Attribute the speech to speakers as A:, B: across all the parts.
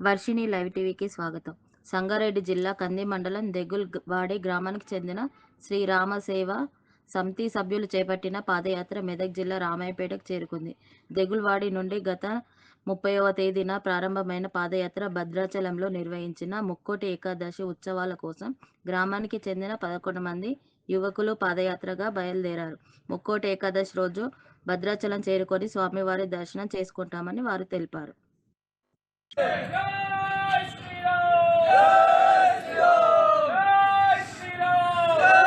A: Varshini live టీవీకి స్వాగతం. సంగారెడ్డి జిల్లా కంది మండలం దెగుల్వాడి గ్రామానికి చెందిన శ్రీ రామసేవ సమితి సభ్యులు చేపట్టిన పాదయాత్ర మెదక్ జిల్లా రామాయపేటకు చేరుకుంది. దెగుల్వాడి నుండి గత ముప్పైవ తేదీన ప్రారంభమైన పాదయాత్ర భద్రాచలంలో నిర్వహించిన ముక్కోటి ఏకాదశి ఉత్సవాల కోసం గ్రామానికి చెందిన పదకొండు మంది యువకులు పాదయాత్రగా బయలుదేరారు. ముక్కోటి ఏకాదశి రోజు భద్రాచలం చేరుకొని స్వామివారి దర్శనం చేసుకుంటామని వారు తెలిపారు
B: జై శ్రీరామ్ జై శ్రీరామ్ జై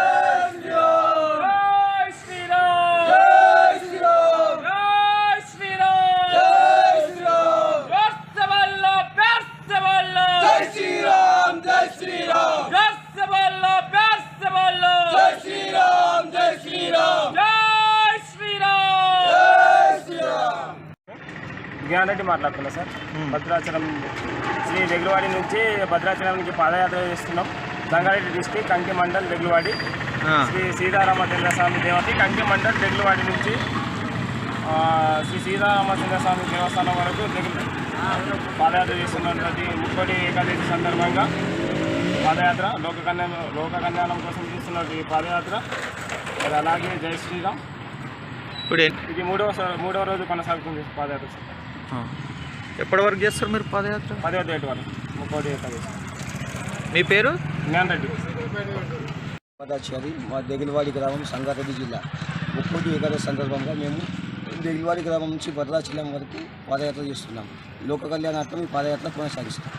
B: శ్రీరామ్ జై శ్రీరామ్ జై శ్రీరామ్ జై శ్రీరామ్ వ్యర్థవల్ల వ్యర్థవల్ల
C: జై శ్రీరామ్ జై శ్రీరామ్
B: వ్యర్థవల్ల వ్యర్థవల్ల
C: జై శ్రీరామ్ జై శ్రీరామ్
B: జై శ్రీరామ్
C: జై శ్రీరామ్
D: జ్ఞానరెడ్డి మాట్లాడుతున్నా సార్. భద్రాచలం శ్రీ వెగులవాడి నుంచి భద్రాచలానికి పాదయాత్ర చేస్తున్నాం. సంగారెడ్డి డిస్టిక్ కంకి మండల్ వెగులవాడి. శ్రీ సీతారామచంద్ర స్వామి దేవతి కంకి మండల్ వెగులవాడి నుంచి శ్రీ సీతారామచంద్ర స్వామి దేవస్థానం వరకు పాదయాత్ర చేస్తున్నటువంటి ముప్పటి ఏకాదశి సందర్భంగా పాదయాత్ర లోక కళ్యాణం లోక కళ్యాణం కోసం చేస్తున్నటువంటి ఈ పాదయాత్ర. మరి అలాగే జై శ్రీరామ్.
E: ఇప్పుడు
D: ఇది మూడవ మూడవ రోజు కొనసాగుతుంది పాదయాత్ర.
E: ఎప్పటి వరకు చేస్తారు మీరు పాదయాత్ర?
D: పదవ తేదీ వరకు? ముప్పై
E: మీ పేరు?
D: జ్ఞాన్ రెడ్డి.
F: పదాచారి మా దెగిలివాడి గ్రామం సంగారెడ్డి జిల్లా. ముక్కోటి ఏకాదశి సందర్భంగా మేము దెగిలివాడి గ్రామం నుంచి భద్రాచలం వరకు పాదయాత్ర చేస్తున్నాం. లోక కళ్యాణార్థం ఈ పాదయాత్ర కొనసాగిస్తాం.